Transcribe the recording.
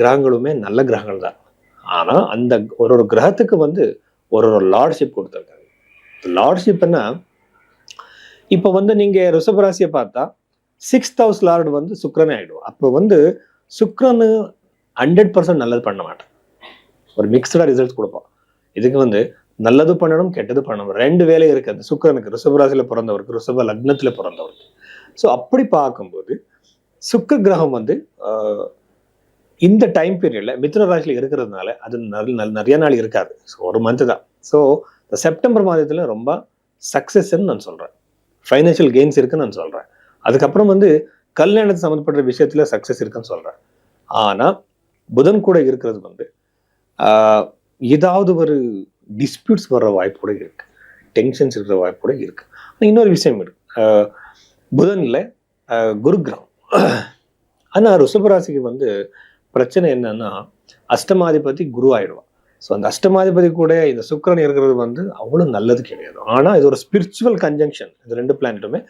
கிரகங்களுமே நல்ல கிரகங்கள் தான். ஆனால் அந்த ஒரு ஒரு கிரகத்துக்கு வந்து ஒரு ஒரு லார்ட்ஷிப் கொடுத்துருக்காங்க. லார்ட்ஷிப்னா இப்போ வந்து நீங்கள் ரிஷபராசியை பார்த்தா சிக்ஸ்த் ஹவுஸ் லார்டு வந்து சுக்ரனே ஆகிடும் அப்போ வந்து சுக்ரனு ஹண்ட்ரட் பர்சன்ட் நல்லது பண்ண மாட்டேன். ஒரு மிக்சடாக ரிசல்ட்ஸ் கொடுப்பான். இதுக்கு வந்து நல்லது பண்ணணும் கெட்டது பண்ணணும். ரெண்டு வேலை இருக்குது அந்த ரிஷபராசியில் பிறந்தவருக்கு ரிஷப லக்னத்தில் பிறந்தவருக்கு. ஸோ அப்படி பார்க்கும்போது சுக்கர கிரகம் வந்து இந்த டைம் பீரியட்ல மிதுன ராசியில் இருக்கிறதுனால அது நல்ல- நிறைய நாள் இருக்காது. ஸோ ஒரு மந்த் தான். ஸோ இந்த செப்டம்பர் மாதத்துல ரொம்ப சக்ஸஸ்ன்னு நான் சொல்கிறேன் ஃபைனான்ஷியல் கெயின்ஸ் இருக்குன்னு நான் சொல்றேன். அதுக்கப்புறம் வந்து கல்யாணத்து சம்மந்தப்பட்ட விஷயத்துல சக்ஸஸ் இருக்குன்னு சொல்றேன். ஆனா புதன் கூட இருக்கிறது வந்து ஆஹ், ஏதாவது ஒரு டிஸ்பியூட்ஸ் வர்ற வாய்ப்பு கூட இருக்கு. டென்ஷன்ஸ் இருக்கிற வாய்ப்பு கூட இருக்கு. ஆனால் இன்னொரு விஷயம் இருக்கு. புதனில் புதன்ல ஆஹ், குரு கிரகம் ரிஷபராசிக்கு வந்து பிரச்சனை என்னன்னா அஷ்டமாதிபதி குரு ஆயிடுவான். ஸோ அந்த அஷ்டமாதிபதி கூட இந்த சுக்கிரன் இருக்கிறது வந்து அவ்வளோ நல்லது கிடையாது. ஆனால் இது ஒரு ஸ்பிரிச்சுவல் கன்ஜங்ஷன் இந்த ரெண்டு பிளானட்டுமே